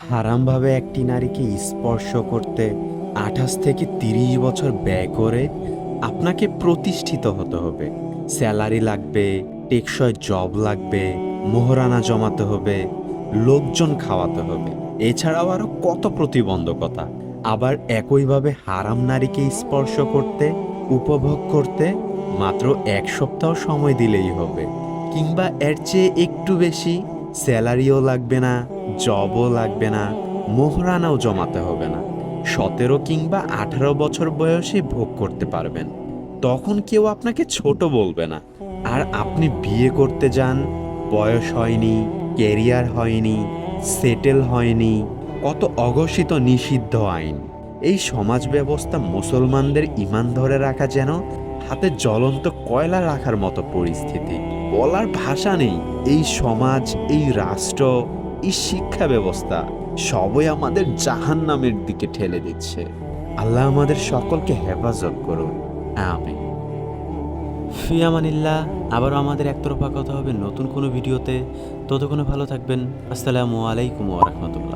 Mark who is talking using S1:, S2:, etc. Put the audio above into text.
S1: হারামভাবে একটি নারীকে স্পর্শ করতে আঠাশ থেকে তিরিশ বছর ব্যয় করে আপনাকে প্রতিষ্ঠিত হতে হবে। স্যালারি লাগবে, টেকসই জব লাগবে, মোহরানা জমাতে হবে, লোকজন খাওয়াতে হবে। এছাড়াও আরও কত প্রতিবন্ধকতা। আবার একইভাবে হারাম নারীকে স্পর্শ করতে, উপভোগ করতে মাত্র এক সপ্তাহ সময় দিলেই হবে। কিংবা এর চেয়ে একটু বেশি স্যালারিও লাগবে না, জবও লাগবে না, মোহরানাও জমাতে হবে না। সতেরো কিংবা আঠারো বছর বয়সে ভোগ করতে পারবেন। তখন কেউ আপনাকে ছোট বলবে না। আর আপনি বিয়ে করতে যান, বয়স হয়নি কেরিয়ার হয়নি, সেটেল হয়নি, কত অঘোষিত নিষিদ্ধ আইন। এই সমাজ ব্যবস্থা মুসলমানদের ইমান ধরে রাখা যেন হাতে জ্বলন্ত কয়লা রাখার মতো পরিস্থিতি। বলার ভাষা নেই। এই সমাজ, এই রাষ্ট্র, এই শিক্ষা ব্যবস্থা সবই আমাদের জাহান নামের দিকে ঠেলে দিচ্ছে। আল্লাহ আমাদের সকলকে হেফাজত করুন। আমিন। ফিয়ামানিল্লাহ আবারও আমাদের একতরফা কথা হবে নতুন কোনো ভিডিওতে। ততক্ষণে ভালো থাকবেন। আসসালামু আলাইকুম ওয়া রাহমাতুল্লাহ।